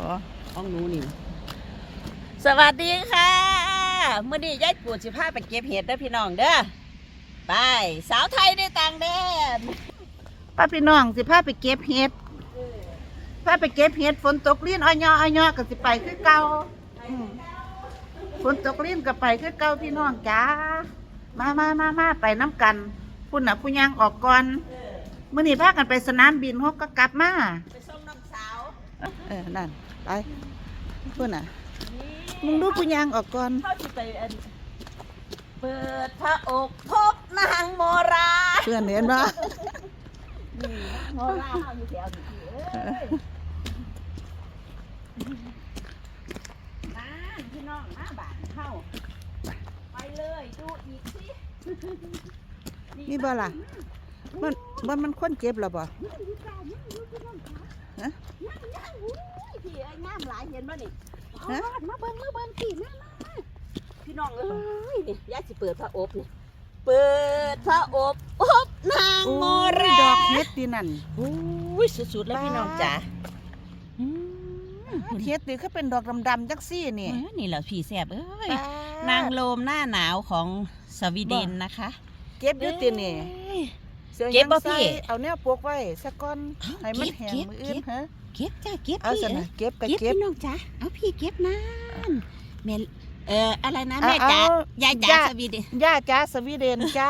อ๋อของหนูนี่ สวัสดีค่ะมื่อนี้ยายปูสิพาไปเก็บเห็ดเด้อพี่น้องเด้อไปสาวไทยได้ต่างแดนป้าพี่น้องสิพาไปเก็บเห็ดพาไปเก็บเห็ดฝนตกลิ้นอ้อยออ้อยอก็สิไปคือเก่าอืมฝนตกลิ้นก็ไปคือเก่าพี่น้องจ้ามามามามาไปน้ำกันพุ่นน่ะผู้ยังออกก่อนมื่อนี้พากันไปสนามบินฮกก็กลับมา ไปส่งน้องสาว เออ นั่น ไปพุ่นน่ะ มึงดูปุญญางออกก่อน เขาสิไปอันเปิดพระอกพบนางโมราเพื่อนเห็นปะนี่โมราเขาอยู่แถวนี้เอ้ยนั่นพี่น้องมาบ้านเข้าไปเลยดูอีกสินี่บ่ล่ะมันมันมันคนเจ็บหรอบ่ฮะ พี่ไอ้งามหลายเห็นบ่นี่ฮะ มาเบิ่งมาเบิ่งพี่มามาพี่น้องเอ้ยนี่ยายสิเปิดพระอบนี่เปิดพระอบอบนางโมราดอกเฮ็ดดีนั่นอุ้ยสุดๆแล้วพี่น้องจ๋าเฮ็ดนี่คือเป็นดอกดำๆจักซี่นี่เอ้ยนี่แหละพี่แสบเอ้ยป๊ดนางโลมหน้าหนาวของสวีเดนนะคะเก็บอยู่ตินี่เอ้ย สื้อเก็บบ่ยังใส่พี่ เอาแนวปลูกไว้สักก่อนเอ้าให้มันเก็บแห้งเก็บมื้ออื่นเก็บฮะเก็บจ้าเก็บเอาพี่ซะเอ้นะยเก็บก็เก็บเก็บพี่น้องจ๋าเอาพี่เก็บนะแม่เอ่ออะไรนะเอาแม่จ๋าเอายายจ๋าย่าสวีเดนย่าจ้าสวีเดนจ้า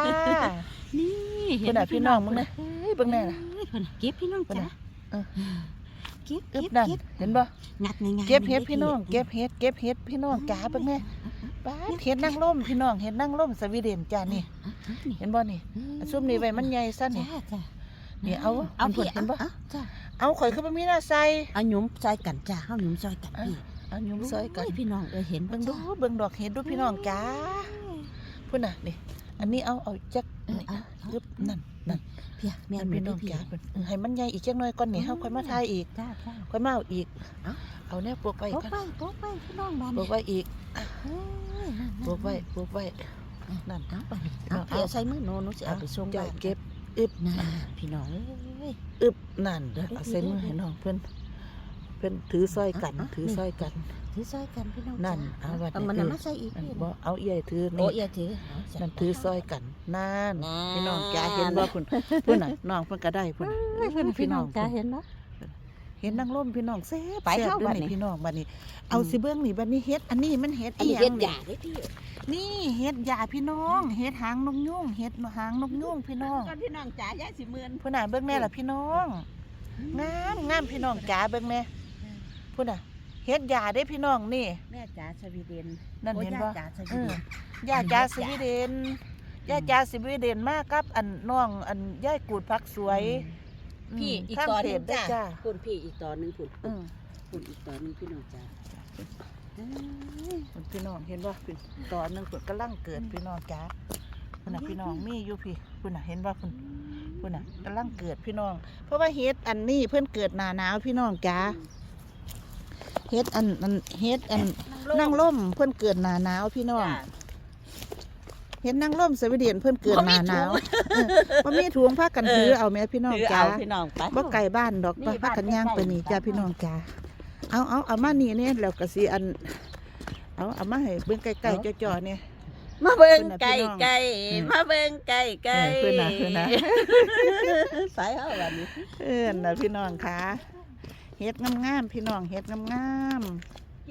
นี่เพิ่นน่ะพี่น้องมึงนะเฮ้ยเบิ่งแน่น่ะเอ้ยเพิ่นน่ะเก็บพี่น้องเพิ่นจ๋าน่ะเออเก็บอึเก็บบนั่นเก็บเห็นบ่งัดง่ายๆเก็บเฮ็ดลยพี่น้อง เก็บเฮ็ดเก็บเฮ็ดพี่น้องจ้าเบิ่งแน่ ป้าดเฮ็ดนางร่มพี่น้องเฮ็ดนางร่มสวีเดนจ้านี่นี่เห็นบ่นี่อันซุ่มนี่ไว้มันใหญ่ซะนี่ จ้าจ้านี่เอาเอาเพิ่พี่นเห็นบ่เอาจ้าเอาข่อยคือบ่มีหน้าใส่ เอาหยุมซอยกันจ้าเอาหยุมซอยกันพี่เอาหยุมซอยกันโพี่น้องเออเห็นเบิ่งดูเบิ่งดอกเห็ดดูพี่น้องจ้าพุ่นน่ะนี่อันนี้เอาเอาจักเออนี่เอาเอา ยึบนั่นนั่น พี่แม่นั่นนพี่น้องพี่จ้าเพิ่นเออให้มันใหญ่อีกจักหน่อยก่อนนี่เฮาค่อยมาทายอีกจ้าจ้าค่อยมาเอาอีก เอาเอาแนวปลูกไว้โป๊กกันไปโป๊กไปพี่น้องบ้านปลูกไว้อีกเฮ้ยนั่นปลูกไว้ปลูกไว้นั่นเอาไปเอาพี่เอาใส่มือโน้นหนูจะเอาไปส่งจ้าบ้านเก็บอึบนั่นพี่น้องเอ้ยอึบนั่นเดี๋ยวเอาเดี๋ยวใส่มือให้น้องเพิ่น เพิ่นถือซอยกันเอาเอาถือซอยกัน ถือซอยกันพี่น้องนั่นจ้าเอาไว้เอามันถือมาใส่อีกนั่นพี่บ่เอาเอี้ยถือโอ้นี่ยอย่าถือเอาใส่นั่นถือซอยกันนั่นนั่นพี่น้องจ้าเห็นบ่พุ่นพุ่นน่ะน้องเพิ่นก็ได้พุ่นน่ะเอ้ยพี่พี่น้น้อองงจ้าเห็นเนาะเห็นนางร่มพี่น้องแซ่บไปแซ่บเข้าด้วบัยดนี้นี่พี่น้องบัดนี้ เอาอืมสิเบื้องนี่บัดนี้เฮ็ดอันนี้มันเฮ็ดอันอีนี้หยัเฮ็ดงยานี่เด้พี่นี่เฮ็ดยาพี่น้องเฮ็ดหางนกยุงเฮ็ดหางนกยุงพี่น้องก่อนพี่น้องจ๋ายายสิหมื่นพุ่นน่ะเบิ่งแม่ล่ะพี่น้องงามงามพี่น้องจ๋าเบิ่งแม่ พุ่นน่ะเฮ็ดยาได้พี่น้องนี่ แม่จ๋าสวีเดนนั่นเห็นบ่โอ้ย่าจ๋าสวีเอเดอนยาจาสวีเดนยาจาสวีเดนมากับ อันน้องอันยายกูดผักสวยพี่มอีกทางตอนเพหนึจงได้จ้าจ้าคุณพี่อีกตอนหนึงคุณอืมคุณอีกตอนหนึงพี่น้องจ๋าเอ้ย พี่น้องเห็นว่าพี่ตอนหนึงเพิ่นกำลังเกิดพี่น้องจ้าพุ่นน่ะพี่น้องมีอยู่พี่พุ่นน่ะเห็นว่าพุ่น พุ่นน่ะกำลังเกิดพี่น้อง เพราะว่าเฮ็ดอันนี้เพิ่นเกิดหน้าหนาวพี่น้องจ้า เฮ็ดอันอันเฮ็ดอันนั่งล่มเพิ่นเกิดหน้าหนาวพี่น้องจ้าเฮ็ดนั่งล่มสวีเดนเพิ่นเกิดหน้าหนาวเออบ่มีถุงผ้ากันถือเอาแม่พี่น้องถือจ้าเอาพี่น้องไปบ่ไกลบ้านดอกนี่ป้าบ้านกันย่างไปนี่ใกล้ๆจ้าพี่น้องจ้าเอาเอาเอามานี่เนี่ยแล้วก็สิอัน เอาเอามาให้เบิ่งใกล้ๆจ่อๆเนี่ยมาเบิ่งเพิ่นน่ะไก่พี่น้องไก่อืมมาเบิ่งไก่ไก่เออเพิ่นน่ะเพิ่นน่ะไปเอาวันนี้เออน่ะพี่น้องค่ะ เฮ็ดงามๆพี่น้องเฮ็ดงามๆ